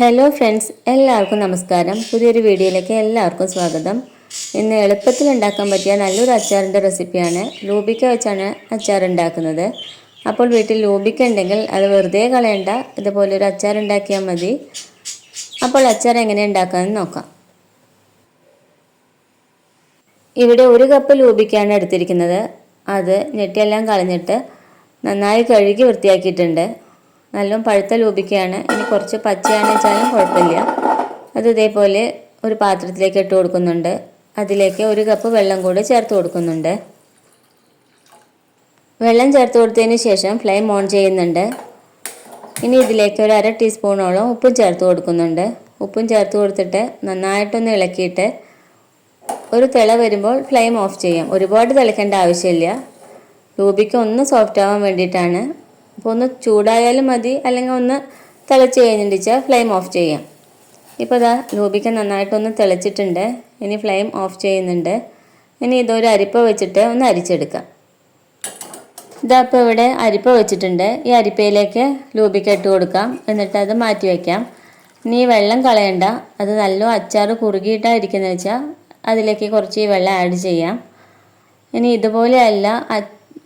Hello friends എല്ലാവർക്കും നമസ്കാരം. പുതിയൊരു വീഡിയോയിലേക്ക് എല്ലാവർക്കും സ്വാഗതം. ഇന്ന് എളുപ്പത്തിൽ ഉണ്ടാക്കാൻ പറ്റിയ നല്ലൊരു അച്ചാറിന്റെ റെസിപ്പിയാണ് ലൂബിക്ക വെച്ചാണ് അച്ചാർ ഉണ്ടാക്കുന്നത്. അപ്പോൾ വീട്ടിൽ ലൂബിക്ക ഉണ്ടെങ്കിൽ അത് വെറുതെ കളയണ്ട ഇതുപോലെ ഒരു അച്ചാർ ഉണ്ടാക്കിയാൽ മതി. അപ്പോൾ അച്ചാർ എങ്ങനെ ഉണ്ടാക്കാമെന്ന് നോക്കാം. ഇവിടെ ഒരു കപ്പ് ലൂബിക്കാണ് എടുത്തിരിക്കുന്നത്. അത് ഞെട്ടിയെല്ലാം കളഞ്ഞിട്ട് നന്നായി കഴുകി വൃത്തിയാക്കിയിട്ടുണ്ട്. നല്ലോണം പഴുത്ത ലൂബിക്കയാണ്. ഇനി കുറച്ച് പച്ചയാണെന്ന് വെച്ചാലും കുഴപ്പമില്ല. അത് ഇതേപോലെ ഒരു പാത്രത്തിലേക്ക് ഇട്ട് കൊടുക്കുന്നുണ്ട്. അതിലേക്ക് ഒരു കപ്പ് വെള്ളം കൂടി ചേർത്ത് കൊടുക്കുന്നുണ്ട്. വെള്ളം ചേർത്ത് കൊടുത്തതിന് ശേഷം ഫ്ലെയിം ഓൺ ചെയ്യുന്നുണ്ട്. ഇനി ഇതിലേക്ക് ഒരു അര ടീസ്പൂണോളം ഉപ്പും ചേർത്ത് കൊടുക്കുന്നുണ്ട്. ഉപ്പും ചേർത്ത് കൊടുത്തിട്ട് നന്നായിട്ടൊന്ന് ഇളക്കിയിട്ട് ഒരു തിള വരുമ്പോൾ ഫ്ലെയിം ഓഫ് ചെയ്യാം. ഒരുപാട് തിളക്കേണ്ട ആവശ്യമില്ല. രൂപിക്ക് ഒന്ന് സോഫ്റ്റ് ആവാൻ വേണ്ടിയിട്ടാണ്. അപ്പോൾ ഒന്ന് ചൂടായാലും മതി അല്ലെങ്കിൽ ഒന്ന് തിളച്ച് കഴിഞ്ഞിട്ട് ഫ്ലെയിം ഓഫ് ചെയ്യാം. ഇപ്പോൾ ഇതാ ലൂബിക്ക നന്നായിട്ടൊന്ന് തിളച്ചിട്ടുണ്ട്. ഇനി ഫ്ലെയിം ഓഫ് ചെയ്യുന്നുണ്ട്. ഇനി ഇതൊരു അരിപ്പ വെച്ചിട്ട് ഒന്ന് അരിച്ചെടുക്കാം. ഇതാ ഇപ്പോൾ ഇവിടെ അരിപ്പ വെച്ചിട്ടുണ്ട്. ഈ അരിപ്പയിലേക്ക് ലൂബിക്ക ഇട്ട് കൊടുക്കാം. എന്നിട്ട് അത് മാറ്റി വയ്ക്കാം ഇനി ഈ വെള്ളം കളയണ്ട. അത് നല്ല അച്ചാർ കുറുകിയിട്ടാണ് ഇരിക്കുന്നത് വെച്ചാൽ അതിലേക്ക് കുറച്ച് ഈ വെള്ളം ആഡ് ചെയ്യാം. ഇനി ഇതുപോലെയല്ല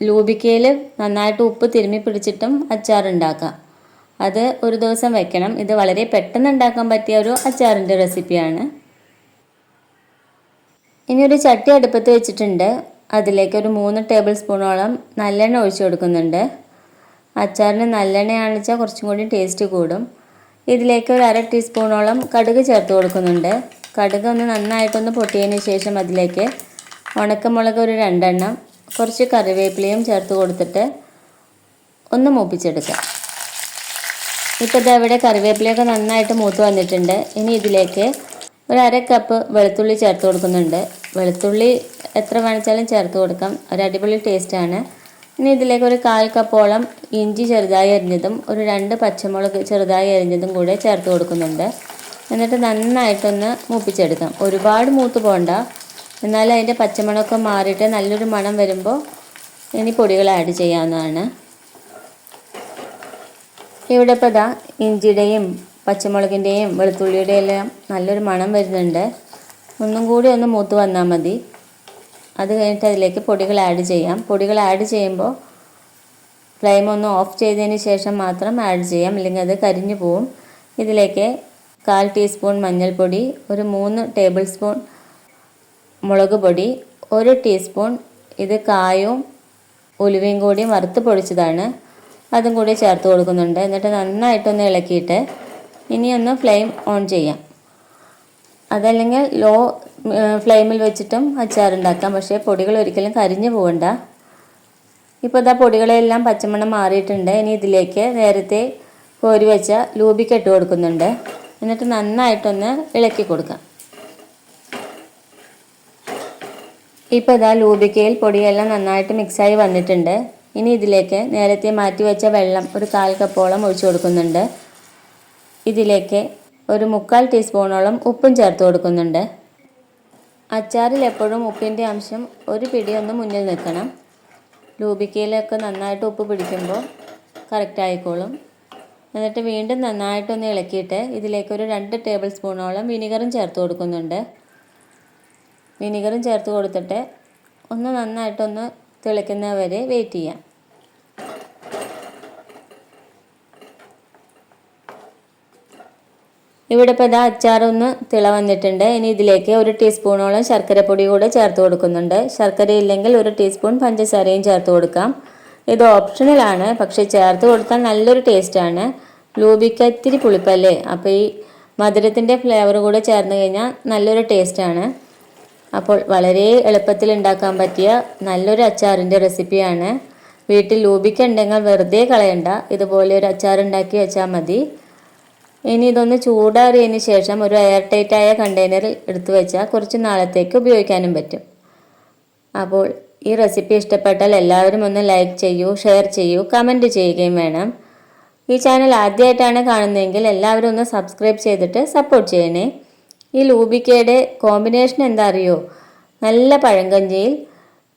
ലൂബിക്കയിൽ നന്നായിട്ട് ഉപ്പ് തിരുമ്മി പിടിച്ചിട്ടും അച്ചാർ ഉണ്ടാക്കാം അത് ഒരു ദിവസം വെക്കണം. ഇത് വളരെ പെട്ടെന്ന് ഉണ്ടാക്കാൻ പറ്റിയ ഒരു അച്ചാറിന്റെ റെസിപ്പിയാണ്. ഇനി ഒരു ചട്ടി അടുപ്പത്ത് വെച്ചിട്ടുണ്ട്. അതിലേക്ക് ഒരു മൂന്ന് ടേബിൾ സ്പൂണോളം നല്ലെണ്ണ ഒഴിച്ചു കൊടുക്കുന്നുണ്ട്. അച്ചാറിന് നല്ലെണ്ണയാണെന്ന് വെച്ചാൽ കുറച്ചും കൂടി ടേസ്റ്റ് കൂടും. ഇതിലേക്ക് ഒരു അര ടീസ്പൂണോളം കടുക് ചേർത്ത് കൊടുക്കുന്നുണ്ട്. കടുക് ഒന്ന് നന്നായിട്ടൊന്ന് പൊട്ടിയതിന് ശേഷം അതിലേക്ക് ഉണക്കമുളക് ഒരു രണ്ടെണ്ണം കുറച്ച് കറിവേപ്പിലയും ചേർത്ത് കൊടുത്തിട്ട് ഒന്ന് മൂപ്പിച്ചെടുക്കാം. ഇപ്പോൾ ഇതാ ഇവിടെ കറിവേപ്പിലയൊക്കെ നന്നായിട്ട് മൂത്ത് വന്നിട്ടുണ്ട്. ഇനി ഇതിലേക്ക് ഒരു അര കപ്പ് വെളുത്തുള്ളി ചേർത്ത് കൊടുക്കുന്നുണ്ട്. വെളുത്തുള്ളി എത്ര വേണിച്ചാലും ചേർത്ത് കൊടുക്കാം. ഒരു അടിപൊളി ടേസ്റ്റാണ് ഇനി ഇതിലേക്ക് ഒരു കാൽ കപ്പോളം ഇഞ്ചി ചെറുതായി അരിഞ്ഞതും ഒരു രണ്ട് പച്ചമുളക് ചെറുതായി അരിഞ്ഞതും കൂടെ ചേർത്ത് കൊടുക്കുന്നുണ്ട്. എന്നിട്ട് നന്നായിട്ടൊന്ന് മൂപ്പിച്ചെടുക്കാം. ഒരുപാട് മൂത്ത് പോകണ്ട എന്നാൽ അതിന്റെ പച്ചമണമൊക്കെ മാറിയിട്ട് നല്ലൊരു മണം വരുമ്പോൾ ഇനി പൊടികൾ ആഡ് ചെയ്യാവുന്നതാണ്. ഇവിടെ ഇപ്പോൾ ഇതാ ഇഞ്ചിയുടെയും പച്ചമുളകിന്റെയും വെളുത്തുള്ളിയുടെയും എല്ലാം നല്ലൊരു മണം വരുന്നുണ്ട്. ഒന്നും കൂടി ഒന്ന് മൂത്ത് വന്നാൽ മതി. അത് കഴിഞ്ഞിട്ട് അതിലേക്ക് പൊടികൾ ആഡ് ചെയ്യാം. പൊടികൾ ആഡ് ചെയ്യുമ്പോൾ ഫ്ലെയിം ഒന്ന് ഓഫ് ചെയ്തതിന് ശേഷം മാത്രം ആഡ് ചെയ്യാം. അല്ലെങ്കിൽ അത് കരിഞ്ഞു പോവും. ഇതിലേക്ക് കാൽ ടീസ്പൂൺ മഞ്ഞൾപ്പൊടി ഒരു മൂന്ന് ടേബിൾ സ്പൂൺ മുളക് പൊടി ഒരു ടീസ്പൂൺ ഇത് കായവും ഉലുവയും കൂടി വറുത്ത് പൊടിച്ചതാണ്. അതും കൂടി ചേർത്ത് കൊടുക്കുന്നുണ്ട്. എന്നിട്ട് നന്നായിട്ടൊന്ന് ഇളക്കിയിട്ട് ഇനിയൊന്ന് ഫ്ലെയിം ഓൺ ചെയ്യാം. അതല്ലെങ്കിൽ ലോ ഫ്ലെയിമിൽ വെച്ചിട്ടും അച്ചാറുണ്ടാക്കാം പക്ഷേ പൊടികൾ ഒരിക്കലും കരിഞ്ഞു പോകണ്ട ഇപ്പോൾ ഇതാ പൊടികളെല്ലാം പച്ചമണം മാറിയിട്ടുണ്ട്. ഇനി ഇതിലേക്ക് നേരത്തെ കോരി വെച്ച ലൂബിക്ക് ഇട്ട് കൊടുക്കുന്നുണ്ട്. എന്നിട്ട് നന്നായിട്ടൊന്ന് ഇളക്കി കൊടുക്കാം. ഇപ്പോൾ ഇതാ ലൂബിക്കയിൽ പൊടിയെല്ലാം നന്നായിട്ട് മിക്സായി വന്നിട്ടുണ്ട്. ഇനി ഇതിലേക്ക് നേരത്തെ മാറ്റി വെച്ച വെള്ളം ഒരു കാൽ കപ്പോളം ഒഴിച്ചു കൊടുക്കുന്നുണ്ട്. ഇതിലേക്ക് ഒരു മുക്കാൽ ടീസ്പൂണോളം ഉപ്പും ചേർത്ത് കൊടുക്കുന്നുണ്ട്. അച്ചാറിൽ എപ്പോഴും ഉപ്പിന്റെ അംശം ഒരു പിടിയൊന്ന് മുന്നിൽ നിൽക്കണം. ലൂബിക്കയിലൊക്കെ നന്നായിട്ട് ഉപ്പ് പിടിക്കുമ്പോൾ കറക്റ്റ് ആയിക്കോളും. എന്നിട്ട് വീണ്ടും നന്നായിട്ടൊന്ന് ഇളക്കിയിട്ട് ഇതിലേക്ക് ഒരു രണ്ട് ടേബിൾ സ്പൂണോളം വിനിഗറും ചേർത്ത് കൊടുക്കുന്നുണ്ട്. വിനിഗറും ചേർത്ത് കൊടുത്തിട്ട് ഒന്ന് നന്നായിട്ടൊന്ന് തിളയ്ക്കുന്നവരെ വെയിറ്റ് ചെയ്യാം. ഇവിടെ ഇപ്പോൾ ഇതാ അച്ചാറൊന്ന് തിള വന്നിട്ടുണ്ട്. ഇനി ഇതിലേക്ക് ഒരു ടീസ്പൂണോളം ശർക്കരപ്പൊടി കൂടെ ചേർത്ത് കൊടുക്കുന്നുണ്ട്. ശർക്കര ഇല്ലെങ്കിൽ ഒരു ടീസ്പൂൺ പഞ്ചസാരയും ചേർത്ത് കൊടുക്കാം. ഇത് ഓപ്ഷണലാണ് പക്ഷേ ചേർത്ത് കൊടുത്താൽ നല്ലൊരു ടേസ്റ്റാണ് ലൂബിക്ക ഇത്തിരി പുളിപ്പല്ലേ? അപ്പോൾ ഈ മധുരത്തിന്റെ ഫ്ലേവർ കൂടെ ചേർന്ന് കഴിഞ്ഞാൽ നല്ലൊരു ടേസ്റ്റാണ് അപ്പോൾ വളരെ എളുപ്പത്തിൽ ഉണ്ടാക്കാൻ പറ്റിയ നല്ലൊരു അച്ചാറിന്റെ റെസിപ്പിയാണ്. വീട്ടിൽ ലൂപിക്കണ്ടെങ്കിൽ വെറുതെ കളയണ്ട. ഇതുപോലെ ഒരു അച്ചാർ ഉണ്ടാക്കി വെച്ചാൽ മതി. ഇനി ഇതൊന്ന് ചൂടാറിയതിന് ശേഷം ഒരു എയർ ടൈറ്റായ കണ്ടെയ്നറിൽ എടുത്തു വെച്ചാൽ കുറച്ച് നാളത്തേക്ക് ഉപയോഗിക്കാനും പറ്റും. അപ്പോൾ ഈ റെസിപ്പി ഇഷ്ടപ്പെട്ടാൽ എല്ലാവരും ഒന്ന് ലൈക്ക് ചെയ്യൂ ഷെയർ ചെയ്യൂ കമന്റ് ചെയ്യുകയും വേണം. ഈ ചാനൽ ആദ്യമായിട്ടാണ് കാണുന്നതെങ്കിൽ എല്ലാവരും ഒന്ന് സബ്സ്ക്രൈബ് ചെയ്തിട്ട് സപ്പോർട്ട് ചെയ്യണേ. ഈ ലൂബിക്കയുടെ കോമ്പിനേഷൻ എന്താ അറിയോ നല്ല പഴങ്കഞ്ചിയിൽ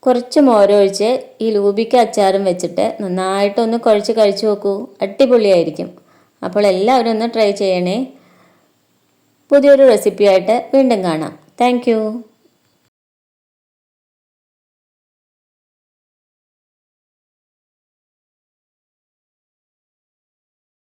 കുറച്ച് മോരൊഴിച്ച് ഈ ലൂബിക്ക അച്ചാറും വെച്ചിട്ട് നന്നായിട്ടൊന്ന് കുഴച്ച് കഴിച്ചു നോക്കൂ. അടിപൊളിയായിരിക്കും. അപ്പോൾ എല്ലാവരും ഒന്ന് ട്രൈ ചെയ്യണേ. പുതിയൊരു റെസിപ്പിയായിട്ട് വീണ്ടും കാണാം. താങ്ക്